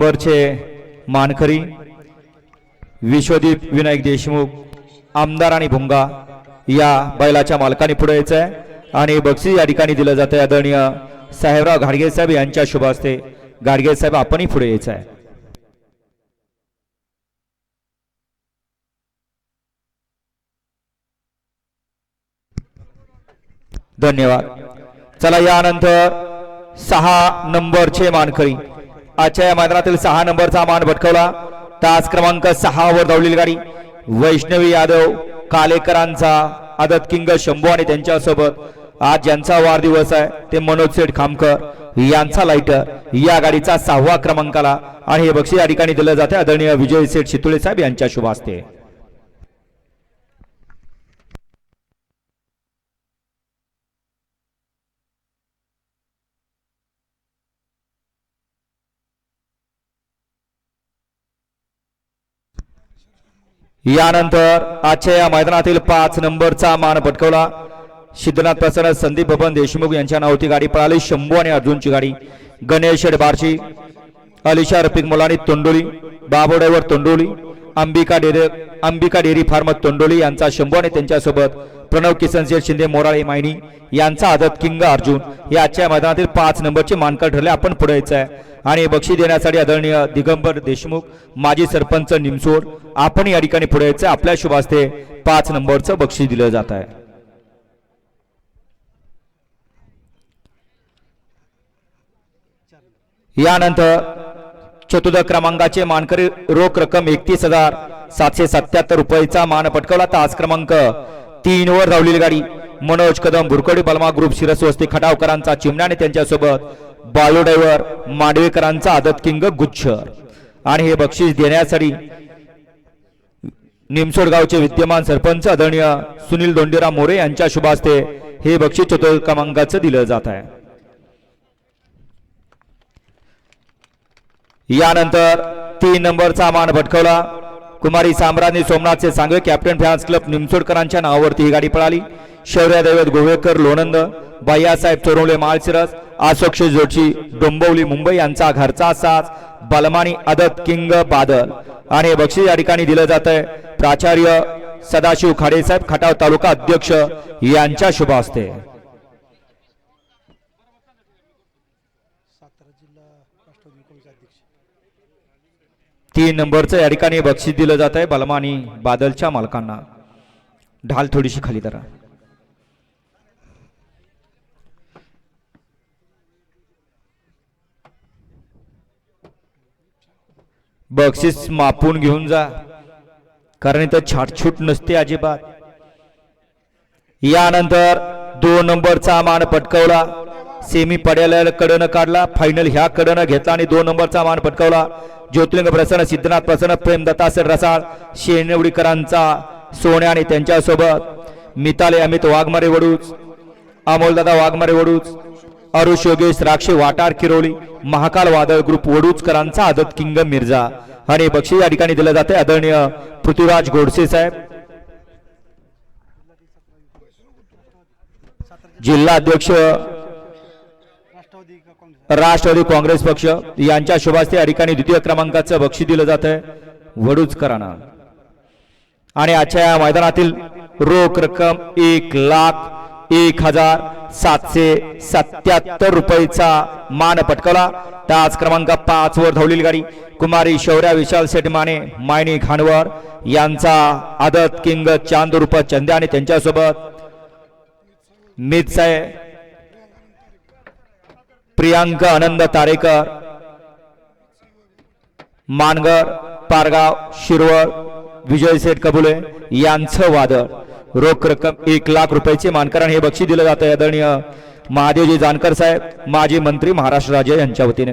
नंबरचे मानकरी विश्वदीप विनायक देशमुख आमदार आणि भुंगा या बैलाच्या मालकाने पुढे यायचं आहे आणि बक्षीस या ठिकाणी दिलं जातं आहे आदरणीय साहेबराव घाडगे साहेब यांच्या शुभ हस्ते. घाडगे साहेब आपणही पुढे यायचं आहे धन्यवाद. चला यानंतर सहा नंबरचे मानकरी. आजच्या या मैदानातील सहा नंबरचा मान भटकवला. तास क्रमांक सहा वर धावलेली गाडी. वैष्णवी यादव कालेकरांचा आदत किंग शंभू आणि त्यांच्यासोबत. आज ज्यांचा वाढदिवस आहे. ते मनोज सेठ खामकर यांचा लाइटर या गाडीचा सहावा क्रमांकाला. आणि हे बक्षीस या ठिकाणी दिलं जाते. आदरणीय विजय सेठ शितुळे साहेब यांच्या शुभ असते यानंतर आजच्या या मैदानातील पाच नंबरचा मान पटकवला. सिद्धनाथ प्रसन्न संदीप बबन देशमुख यांच्या नावाची गाडी पळाली. शंभू आणि अर्जुनची गाडी. गणेश बारशी अलिशा रफिक मुलानी तोंडोली बाबोड्यावर तोंडोली अंबिका डेरे अंबिका डेअरी फार्म तोंडोली यांचा शंभू आणि त्यांच्यासोबत प्रणव किसन शेठ शिंदे मोराळे मायनी यांचा आदत किंग अर्जुन. या आजच्या मैदानातील पाच नंबरचे मानकर ठरले. आपण पुढे यायचं आहे आणि बक्षी देण्यासाठी आदरणीय दिगंबर देशमुख माजी सरपंच निमसोड आपण या ठिकाणी पुढे यायचं. आपल्या शुभास्ते पाच नंबरचं बक्षीस दिलं जात आहे. यानंतर चतुर्थ क्रमांकाचे मानकरी रोख रक्कम एकतीस हजार सातशे सत्याहत्तर रुपयेचा मान पटकवला. तास क्रमांक तीन वर धावलेली गाडी मनोज कदम भुरकडी बलमा ग्रुप शिरस्वस्ती खटावकरांचा चिमण्याने त्यांच्यासोबत बायो मांडवेकरांचा आदत किंग गुच्छर आणि हे बक्षीस देण्यासाठी निमसोड गावचे विद्यमान सरपंच आदरणीय सुनील दोंडीराम मोरे यांच्या शुभास्ते हे बक्षीस चतुर्थ क्रमांकाचं दिलं जात आहे. यानंतर तीन नंबरचा मान भटकवला. कुमारी साम्राज्ञी सोमनाथचे सांगवे कॅप्टन फॅन्स क्लब निमसोडकरांच्या नावावरती ही गाडी पळाली. शौर्या दैवत गोवेकर लोणंद बायासाहेब चोरवले माळशिरस आसोक्ष जोशी डोंबवली मुंबई यांचा घरचा साज बलमानी अदत किंग बादल. आणि बक्षीस या ठिकाणी दिलं जात आहे प्राचार्य सदाशिव खाडेसाहेब खटाव तालुका अध्यक्ष यांच्या शुभ अध्यक्ष. तीन नंबरचं या ठिकाणी बक्षीस दिलं जात आहे बलमा आणि बादलच्या मालकांना. ढाल थोडीशी खाली धरा. बक्षीस मापून घेऊन जा. कारण इथं छाटछूट नसते अजिबात. यानंतर दोन नंबरचा मान पटकवला. सेमी पड्याला कडनं काढला. फायनल ह्या कडनं घेतला आणि दोन नंबरचा मान पटकवला. ज्योतिलिंग प्रसन्न सिद्धनाथ प्रसन्न प्रेमदत्ता सर रसाळ शेनवडीकरांचा सोने आणि त्यांच्यासोबत. मिताले अमित वाघमारे वडूच. अमोलदादा वाघमारे वडूच. अरुष योगेश राक्षे वाटार किरोली महाकाल वादळ ग्रुप वडूचकरांचा आदत किंग मिर्झा. आणि बक्षीस या ठिकाणी दिलं जाते आदरणीय पृथ्वीराज गोडसे साहेब. जिल्हा अध्यक्ष राष्ट्रवादी काँग्रेस पक्ष यांच्या शुभास्ते या ठिकाणी द्वितीय क्रमांकाचं बक्षीस दिलं जात आहे वडूचकरांना. आणि आजच्या या मैदानातील रोख रक्कम एक लाख एक हजार सातशे सत्याहत्तर रुपयेचा मान पटकवला. त्याच क्रमांक पाच वर धावलेली गाडी. कुमारी शौर्या विशाल सेटमाने मायनी खानवर यांचा आदत किंग चांदूर चंद्या आणि त्यांच्यासोबत मित प्रियांका प्रियांक आनंद तारेकर मानगर पारगाव शिरवळ विजय सेठ कबुले यांचं वादळ. रोख रक्कम एक लाख रुपयाचे मानकरण हे बक्षीस दिलं जातं. आदरणीय महादेवजी जानकर साहेब माजी मंत्री महाराष्ट्र राज्य यांच्या वतीने.